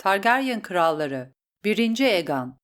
Targaryen kralları 1. Egan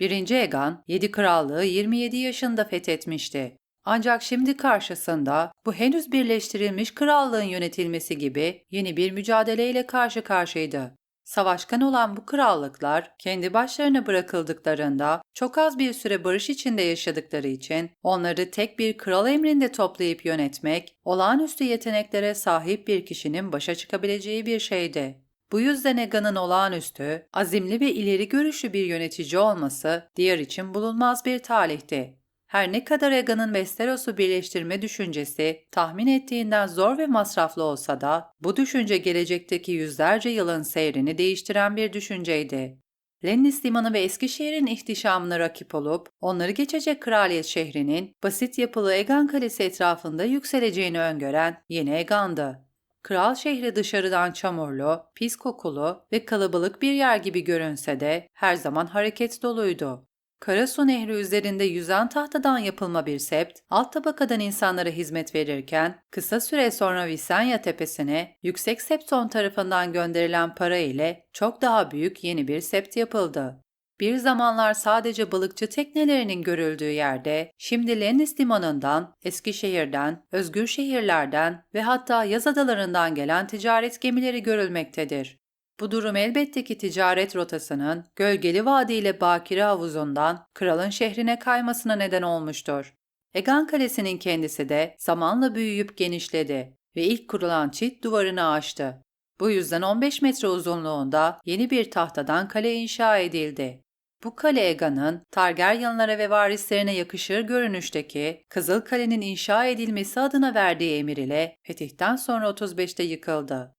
1. Egan, 7 krallığı 27 yaşında fethetmişti. Ancak şimdi karşısında bu henüz birleştirilmiş krallığın yönetilmesi gibi yeni bir mücadeleyle karşı karşıyaydı. Savaşkan olan bu krallıklar kendi başlarına bırakıldıklarında çok az bir süre barış içinde yaşadıkları için onları tek bir kral emrinde toplayıp yönetmek olağanüstü yeteneklere sahip bir kişinin başa çıkabileceği bir şeydi. Bu yüzden Egan'ın olağanüstü, azimli ve ileri görüşlü bir yönetici olması diğer için bulunmaz bir talihti. Her ne kadar Egan'ın Westeros'u birleştirme düşüncesi tahmin ettiğinden zor ve masraflı olsa da bu düşünce gelecekteki yüzlerce yılın seyrini değiştiren bir düşünceydi. Lennis Limanı ve Eskişehir'in ihtişamına rakip olup onları geçecek kraliyet şehrinin basit yapılı Egan Kalesi etrafında yükseleceğini öngören yeni Egan'dı. Kral şehri dışarıdan çamurlu, pis kokulu ve kalabalık bir yer gibi görünse de her zaman hareket doluydu. Karasu Nehri üzerinde yüzen tahtadan yapılma bir sept, alt tabakadan insanlara hizmet verirken, kısa süre sonra Visenya tepesine yüksek septon tarafından gönderilen para ile çok daha büyük yeni bir sept yapıldı. Bir zamanlar sadece balıkçı teknelerinin görüldüğü yerde, şimdi Lennis limanından, Eskişehir'den, özgür şehirlerden ve hatta yaz adalarından gelen ticaret gemileri görülmektedir. Bu durum elbette ki ticaret rotasının Gölgeli Vadi ile Bakire Havuzu'ndan kralın şehrine kaymasına neden olmuştur. Egan Kalesi'nin kendisi de zamanla büyüyüp genişledi ve ilk kurulan çit duvarını aştı. Bu yüzden 15 metre uzunluğunda yeni bir tahtadan kale inşa edildi. Bu kale Egan'ın Targaryenlara ve varislerine yakışır görünüşteki Kızıl Kale'nin inşa edilmesi adına verdiği emir ile fetihten sonra 35'te yıkıldı.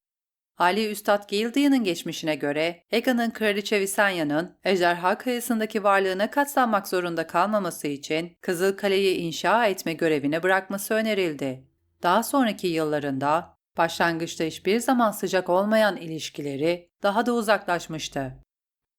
Ali Üstad Gildia'nın geçmişine göre Egan'ın Kraliçe Visenya'nın Ejderha Kayası'ndaki varlığına katlanmak zorunda kalmaması için Kızıl Kale'yi inşa etme görevine bırakması önerildi. Daha sonraki yıllarında başlangıçta hiçbir zaman sıcak olmayan ilişkileri daha da uzaklaşmıştı.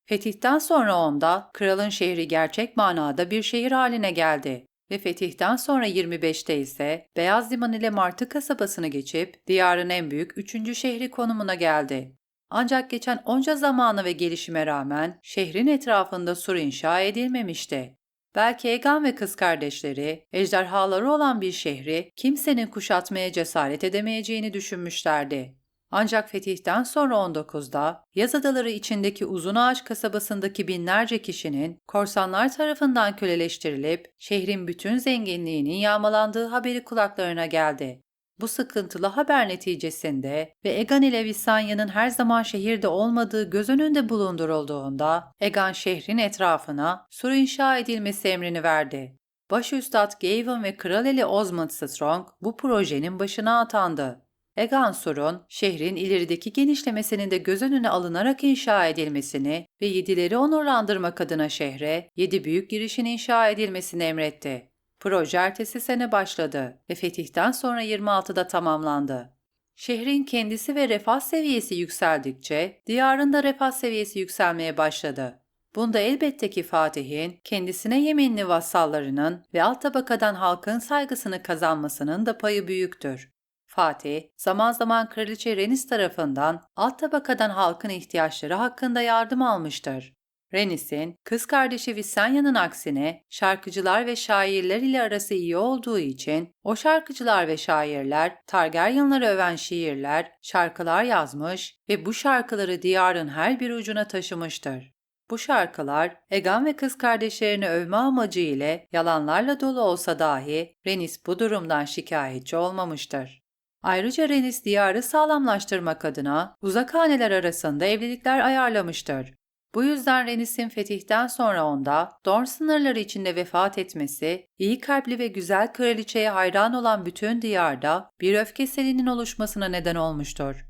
Fetihten sonra onda kralın şehri gerçek manada bir şehir haline geldi ve fetihten sonra 25'te ise Beyaz Liman ile Martı kasabasını geçip diyarın en büyük üçüncü şehri konumuna geldi. Ancak geçen onca zamanı ve gelişime rağmen şehrin etrafında sur inşa edilmemişti. Belki Egan ve kız kardeşleri, ejderhaları olan bir şehri kimsenin kuşatmaya cesaret edemeyeceğini düşünmüşlerdi. Ancak fetihten sonra 19'da yaz adaları içindeki Uzun Ağaç kasabasındaki binlerce kişinin korsanlar tarafından köleleştirilip şehrin bütün zenginliğinin yağmalandığı haberi kulaklarına geldi. Bu sıkıntılı haber neticesinde ve Egan ile Visanya'nın her zaman şehirde olmadığı göz önünde bulundurulduğunda Egan şehrin etrafına sur inşa edilmesi emrini verdi. Başüstad Gavin ve Kraleli Osmond Strong bu projenin başına atandı. Egansur'un şehrin ilerideki genişlemesinin de göz önüne alınarak inşa edilmesini ve yedileri onurlandırmak adına şehre yedi büyük girişin inşa edilmesini emretti. Proje ertesi sene başladı ve fetihten sonra 26'da tamamlandı. Şehrin kendisi ve refah seviyesi yükseldikçe diyarın da refah seviyesi yükselmeye başladı. Bunda elbette ki Fatih'in kendisine yeminli vassallarının ve alt tabakadan halkın saygısını kazanmasının da payı büyüktür. Fatih, zaman zaman Kraliçe Renis tarafından alt tabakadan halkın ihtiyaçları hakkında yardım almıştır. Renis'in kız kardeşi Visanya'nın aksine şarkıcılar ve şairler ile arası iyi olduğu için o şarkıcılar ve şairler Targaryenları öven şiirler, şarkılar yazmış ve bu şarkıları diyarın her bir ucuna taşımıştır. Bu şarkılar Egan ve kız kardeşlerini övme amacı ile yalanlarla dolu olsa dahi Renis bu durumdan şikayetçi olmamıştır. Ayrıca Renis diyarı sağlamlaştırmak adına uzak haneler arasında evlilikler ayarlamıştır. Bu yüzden Renis'in fetihten sonra onda Dorn sınırları içinde vefat etmesi, iyi kalpli ve güzel kraliçeye hayran olan bütün diyarda bir öfke selinin oluşmasına neden olmuştur.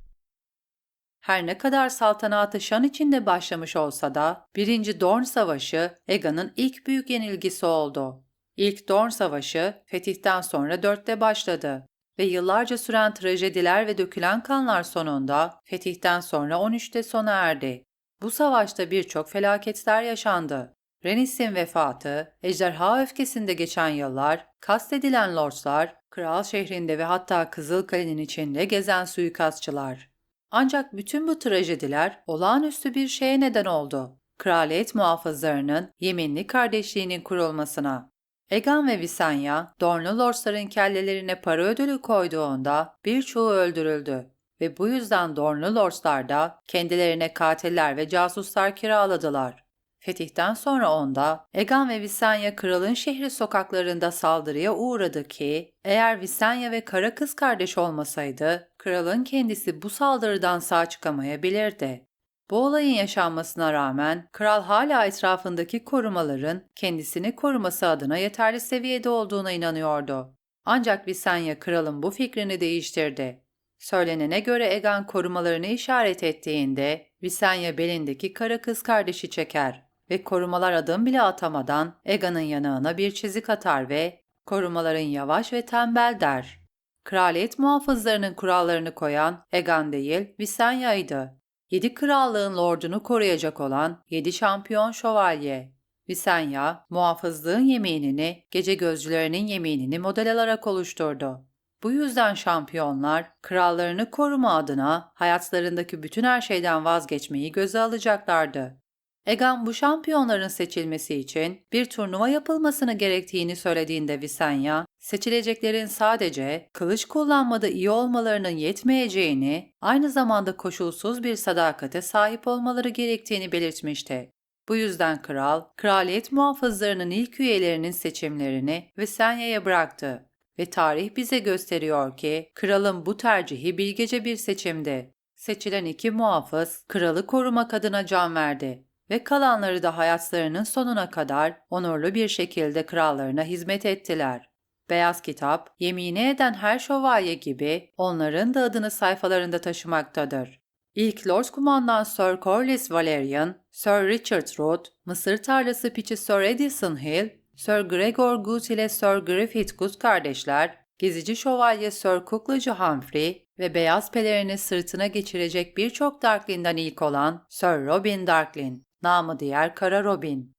Her ne kadar saltanatı şan içinde başlamış olsa da 1. Dorn Savaşı Egan'ın ilk büyük yenilgisi oldu. İlk Dorn Savaşı fetihten sonra dörtte başladı ve yıllarca süren trajediler ve dökülen kanlar sonunda fetihten sonra 13'te sona erdi. Bu savaşta birçok felaketler yaşandı. Renis'in vefatı, ejderha öfkesinde geçen yıllar, kastedilen lordslar, kral şehrinde ve hatta Kızılkale'nin içinde gezen suikastçılar. Ancak bütün bu trajediler olağanüstü bir şeye neden oldu. Kraliyet muhafızlarının yeminli kardeşliğinin kurulmasına. Egan ve Visenya, Dornlu Lords'ların kellelerine para ödülü koyduğunda birçoğu öldürüldü ve bu yüzden Dornlu Lords'lar da kendilerine katiller ve casuslar kiraladılar. Fetihten sonra onda Egan ve Visenya kralın şehri sokaklarında saldırıya uğradı ki eğer Visenya ve kara kız kardeş olmasaydı kralın kendisi bu saldırıdan sağ çıkamayabilirdi. Bu olayın yaşanmasına rağmen kral hala etrafındaki korumaların kendisini koruması adına yeterli seviyede olduğuna inanıyordu. Ancak Visenya kralın bu fikrini değiştirdi. Söylenene göre Egan korumalarını işaret ettiğinde Visenya belindeki kara kız kardeşi çeker ve korumalar adım bile atamadan Egan'ın yanağına bir çizik atar ve korumaların yavaş ve tembel der. Kraliyet muhafızlarının kurallarını koyan Egan değil Visenya'ydı. Yedi krallığın lordunu koruyacak olan yedi şampiyon şövalye. Visenya, muhafızlığın yeminini, gece gözcülerinin yeminini model alarak oluşturdu. Bu yüzden şampiyonlar, krallarını koruma adına hayatlarındaki bütün her şeyden vazgeçmeyi göze alacaklardı. Egan bu şampiyonların seçilmesi için bir turnuva yapılmasını gerektiğini söylediğinde Visenya, seçileceklerin sadece kılıç kullanmada iyi olmalarının yetmeyeceğini, aynı zamanda koşulsuz bir sadakate sahip olmaları gerektiğini belirtmişti. Bu yüzden kral, kraliyet muhafızlarının ilk üyelerinin seçimlerini Visenya'ya bıraktı ve tarih bize gösteriyor ki kralın bu tercihi bilgece bir seçimdi. Seçilen iki muhafız kralı korumak adına can verdi ve kalanları da hayatlarının sonuna kadar onurlu bir şekilde krallarına hizmet ettiler. Beyaz Kitap, yemini eden her şövalye gibi onların da adını sayfalarında taşımaktadır. İlk Lord Kumandan Sir Corlys Valerian, Sir Richard Root, Mısır tarlası piçi Sir Edison Hill, Sir Gregor Good ile Sir Griffith Good kardeşler, gezici şövalye Sir Kuklacı Humphrey ve beyaz pelerini sırtına geçirecek birçok Darklin'den ilk olan Sir Robin Darklin, namı diğer Kara Robin.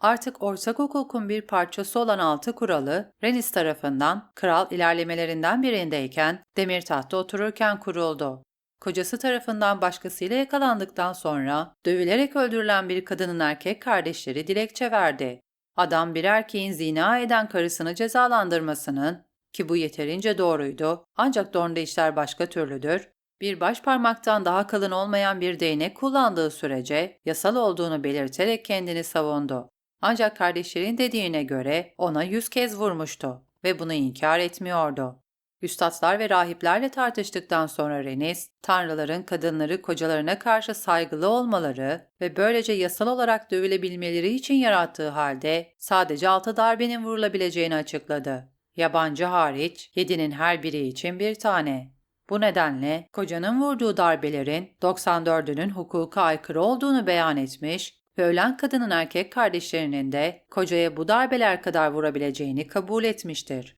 Artık ortak hukukun bir parçası olan altı kuralı Renis tarafından kral ilerlemelerinden birindeyken demir tahtta otururken kuruldu. Kocası tarafından başkasıyla yakalandıktan sonra dövülerek öldürülen bir kadının erkek kardeşleri dilekçe verdi. Adam bir erkeğin zina eden karısını cezalandırmasının ki bu yeterince doğruydu ancak Dorn'da işler başka türlüdür, bir baş parmaktan daha kalın olmayan bir değnek kullandığı sürece yasal olduğunu belirterek kendini savundu. Ancak kardeşlerin dediğine göre ona yüz kez vurmuştu ve bunu inkar etmiyordu. Üstadlar ve rahiplerle tartıştıktan sonra Renis, tanrıların kadınları kocalarına karşı saygılı olmaları ve böylece yasal olarak dövülebilmeleri için yarattığı halde sadece altı darbenin vurulabileceğini açıkladı. Yabancı hariç yedinin her biri için bir tane. Bu nedenle kocanın vurduğu darbelerin 94'ünün hukuka aykırı olduğunu beyan etmiş ve ölen kadının erkek kardeşlerinin de kocaya bu darbeler kadar vurabileceğini kabul etmiştir.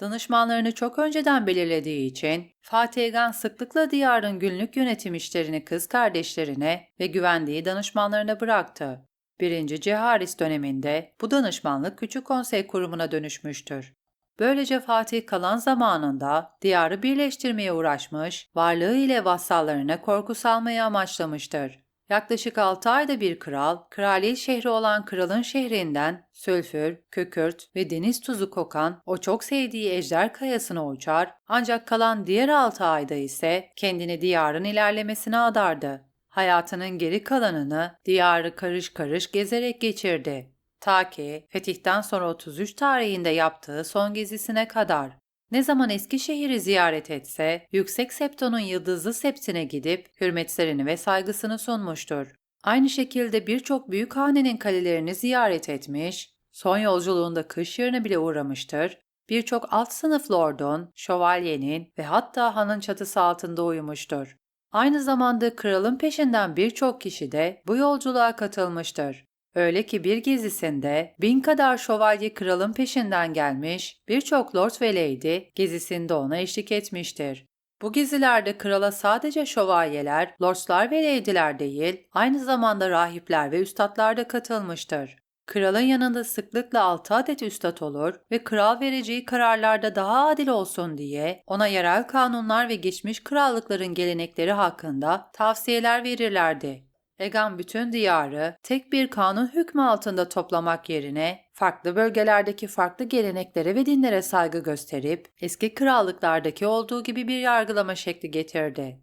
Danışmanlarını çok önceden belirlediği için Fatih Egan sıklıkla diyarın günlük yönetim işlerini kız kardeşlerine ve güvendiği danışmanlarına bıraktı. 1. Ceharis döneminde bu danışmanlık küçük konsey kurumuna dönüşmüştür. Böylece Fatih kalan zamanında diyarı birleştirmeye uğraşmış, varlığı ile vassallarına korku salmayı amaçlamıştır. Yaklaşık 6 ayda bir kral, kraliyet şehri olan kralın şehrinden sülfür, kükürt ve deniz tuzu kokan o çok sevdiği ejder kayasına uçar ancak kalan diğer 6 ayda ise kendini diyarın ilerlemesine adardı. Hayatının geri kalanını diyarı karış karış gezerek geçirdi. Ta ki fetihten sonra 33 tarihinde yaptığı son gezisine kadar. Ne zaman Eskişehir'i ziyaret etse, Yüksek Septo'nun Yıldızlı Septine gidip hürmetlerini ve saygısını sunmuştur. Aynı şekilde birçok büyük hanenin kalelerini ziyaret etmiş, son yolculuğunda kış yerine bile uğramıştır, birçok alt sınıf lordun, şövalyenin ve hatta hanın çatısı altında uyumuştur. Aynı zamanda kralın peşinden birçok kişi de bu yolculuğa katılmıştır. Öyle ki bir gezisinde bin kadar şövalye kralın peşinden gelmiş, birçok lord ve lady gezisinde ona eşlik etmiştir. Bu gezilerde krala sadece şövalyeler, lordslar ve lady'ler değil, aynı zamanda rahipler ve üstadlar da katılmıştır. Kralın yanında sıklıkla altı adet üstad olur ve kral vereceği kararlarda daha adil olsun diye ona yerel kanunlar ve geçmiş krallıkların gelenekleri hakkında tavsiyeler verirlerdi. Egan bütün diyarı tek bir kanun hükmü altında toplamak yerine farklı bölgelerdeki farklı geleneklere ve dinlere saygı gösterip eski krallıklardaki olduğu gibi bir yargılama şekli getirdi.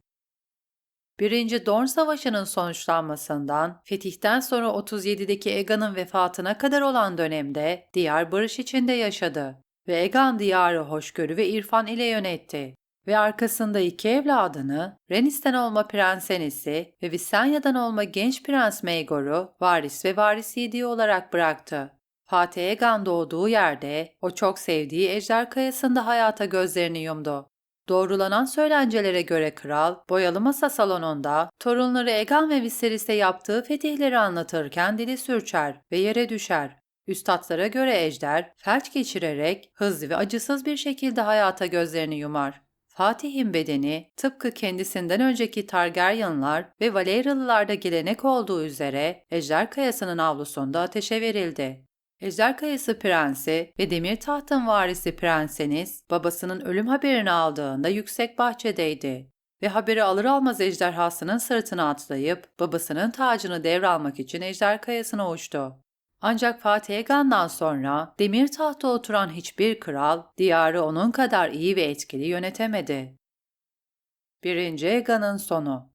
Birinci Dorn Savaşı'nın sonuçlanmasından fetihten sonra 37'deki Egan'ın vefatına kadar olan dönemde diyar barış içinde yaşadı ve Egan diyarı hoşgörü ve irfan ile yönetti ve arkasında iki evladını Renis'ten olma Prens Enis'i ve Visanya'dan olma genç Prens Maegor'u varis ve varis yediği olarak bıraktı. Fatih Egan doğduğu yerde o çok sevdiği Ejder Kayası'nda hayata gözlerini yumdu. Doğrulanan söylencelere göre kral, boyalı masa salonunda torunları Egan ve Viserys'e yaptığı fetihleri anlatırken dili sürçer ve yere düşer. Üstadlara göre ejder, felç geçirerek hızlı ve acısız bir şekilde hayata gözlerini yumar. Fatih'in bedeni tıpkı kendisinden önceki Targaryenlar ve Valyrialılarda gelenek olduğu üzere Ejder Kayası'nın avlusunda ateşe verildi. Ejder Kayası Prensi ve Demir Taht'ın varisi Prenseniz babasının ölüm haberini aldığında yüksek bahçedeydi ve haberi alır almaz ejderhasının sırtına atlayıp babasının tacını devralmak için Ejder Kayası'na uçtu. Ancak Fatih Egan'dan sonra demir tahta oturan hiçbir kral diyarı onun kadar iyi ve etkili yönetemedi. 1. Egan'ın sonu